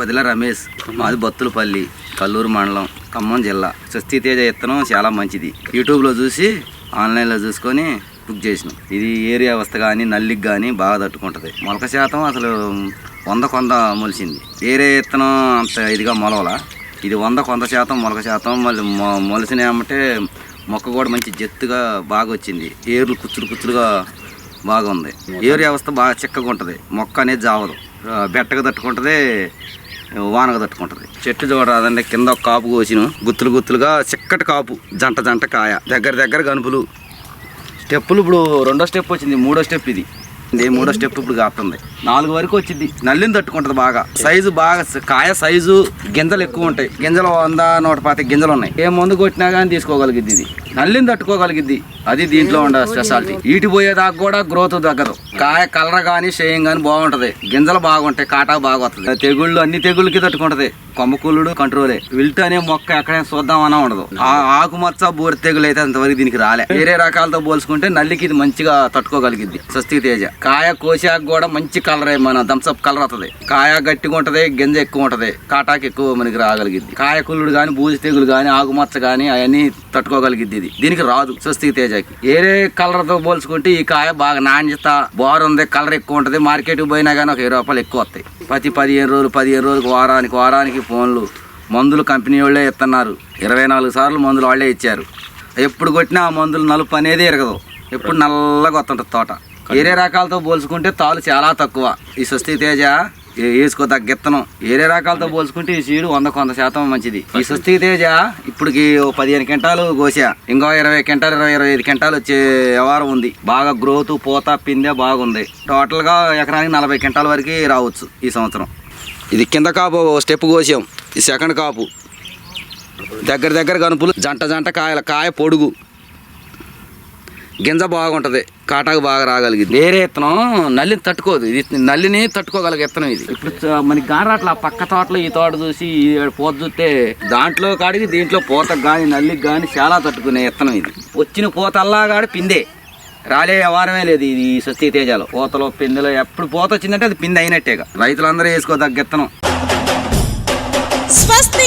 పొదిల రమేష్ మాది బత్తులపల్లి కల్లూరు మండలం ఖమ్మం జిల్లా. స్వస్తి తేజ ఇత్తనం చాలా మంచిది. యూట్యూబ్లో చూసి ఆన్లైన్లో చూసుకొని బుక్ చేసినాం. ఇది ఏరియా వ్యవస్థ కానీ నల్లికి కానీ బాగా తట్టుకుంటుంది. మొలక శాతం అసలు వంద కొంద మొలిసింది. వేరే ఇత్తనం అంత ఇదిగా మొలవల. ఇది వంద కొంద శాతం మొలక శాతం మళ్ళీ మొ- మొక్క కూడా మంచి జత్తుగా బాగా వచ్చింది. ఏర్లు కుచ్చులు కుచ్చులుగా బాగుంది. ఏరు వ్యవస్థ బాగా చిక్కగా ఉంటుంది. మొక్క అనేది జావదు. బెట్టగా తట్టుకుంటుంది. వానగా తట్టుకుంటుంది. చెట్టు చూడరాదండి కింద ఒక కాపు కోసిను. గుత్తులు గుత్తులుగా చిక్కటి కాపు జంట జంట కాయ దగ్గర దగ్గర గనుపులు. స్టెప్పులు ఇప్పుడు రెండో స్టెప్ వచ్చింది మూడో స్టెప్ ఇది. ఇది మూడో స్టెప్ ఇప్పుడు కాస్తుంది నాలుగు వరకు వచ్చింది. నల్లిని తట్టుకుంటుంది బాగా. సైజు బాగా కాయ సైజు గింజలు ఎక్కువ ఉంటాయి. గింజలు వంద నూట పాతి గింజలు ఉన్నాయి. ఏ మందు కొట్టినా కానీ తీసుకోగలిగిద్ది ఇది. నల్లిని తట్టుకోగలిగిద్ది. అది దీంట్లో ఉండే స్పెషాలిటీ ఈటి పోయేదాకా కూడా గ్రోత్ తగ్గదు. కాయ కలర్ కానీ షేయింగ్ కానీ బాగుంటది. గింజలు బాగుంటాయి. కాటా బాగా వస్తుంది తెగుళ్ళు అన్ని తెగుళ్ళకి తట్టుకుంటది. కొమ్మకూలుడు కంట్రోలే విల్ట్ అనే మొక్క ఎక్కడైనా చూద్దామన్నా ఉండదు. ఆ ఆకుమచ్చ బూర తెగులు అయితే అంతవరకు దీనికి రాలే. వేరే రకాలతో పోల్చుకుంటే నల్లికి ఇది మంచిగా తట్టుకోగలిగింది స్వస్తి తేజ. కాయ కోసాక కూడా మంచి కలర్ మన థమ్స్అప్ కలర్ వస్తుంది కాయ గట్టిగా ఉంటుంది గింజ ఎక్కువ ఉంటుంది. కాటాకి ఎక్కువ మనకి రాగలిగింది కాయ కుళ్ళుడు కానీ బూజు తెగులు కానీ ఆకుమచ్చ కానీ అవన్నీ తట్టుకోగలిగింది ఇది. దీనికి రాదు స్వస్తికి తేజాకి. ఏరే కలర్తో పోల్చుకుంటే ఈ కాయ బాగా నాణ్యత బాగుంది కలర్ ఎక్కువ ఉంటుంది. మార్కెట్కి పోయినా కానీ ఒక ఇరవై రూపాయలు ఎక్కువ వస్తాయి. ప్రతి పదిహేను రోజులు పదిహేను రోజులకు వారానికి వారానికి ఫోన్లు మందులు కంపెనీ వాళ్ళే ఇస్తున్నారు ఇరవై నాలుగు సార్లు మందులు వాళ్ళే ఇచ్చారు. ఎప్పుడు కొట్టినా ఆ మందులు నలుపు అనేది ఎరగదు. ఎప్పుడు నల్లగా వస్తుంటుంది తోట. వేరే రకాలతో పోల్చుకుంటే తాలు చాలా తక్కువ. ఈ స్వస్తి తేజ ఏ- వేసుకో తగ్గెత్తనం. వేరే రకాలతో పోల్చుకుంటే ఈ సీడు వంద కొంత శాతం మంచిది. ఈ స్వస్తి తేజ ఇప్పటికి ఓ పదిహేను క్వింటాలు కోసా. ఇంకో ఇరవై క్వింటాలు ఇరవై ఇరవై ఐదు క్వింటాలు వచ్చే వ్యవహారం ఉంది. బాగా గ్రోత్ పూత పిందె బాగుంది. టోటల్గా ఎకరానికి నలభై క్వింటాల వరకు రావచ్చు ఈ సంవత్సరం. ఇది కింద కాపు స్టెప్ కోసాం. ఈ సెకండ్ కాపు. దగ్గర దగ్గర కనుపులు జంట జంట కాయల కాయ పొడుగు. గింజ బాగుంటది కాటాకు బాగా రాగలిగింది వేరే ఇత్తనం నల్లిని తట్టుకోదు. ఇది నల్లిని తట్టుకోగలిగే ఇత్తనం ఇది. ఇప్పుడు మనకి గారాట్ల పక్క తోటలో ఈ తోట చూసి ఈ పూత చూస్తే దాంట్లో కాడికి దీంట్లో పూతకు కానీ నల్లికి కానీ చాలా తట్టుకునే ఇత్తనం ఇది. వచ్చిన పూతల్లా కాడి పిందే. రాలే వ్యవహారమే లేదు ఇది స్వస్తి తేజాలో. పూతలో పిందెలో ఎప్పుడు పూత వచ్చిందంటే అది పిందె అయినట్టేగా రైతులందరూ వేసుకోదగ్గ ఇత్తనం స్వస్తి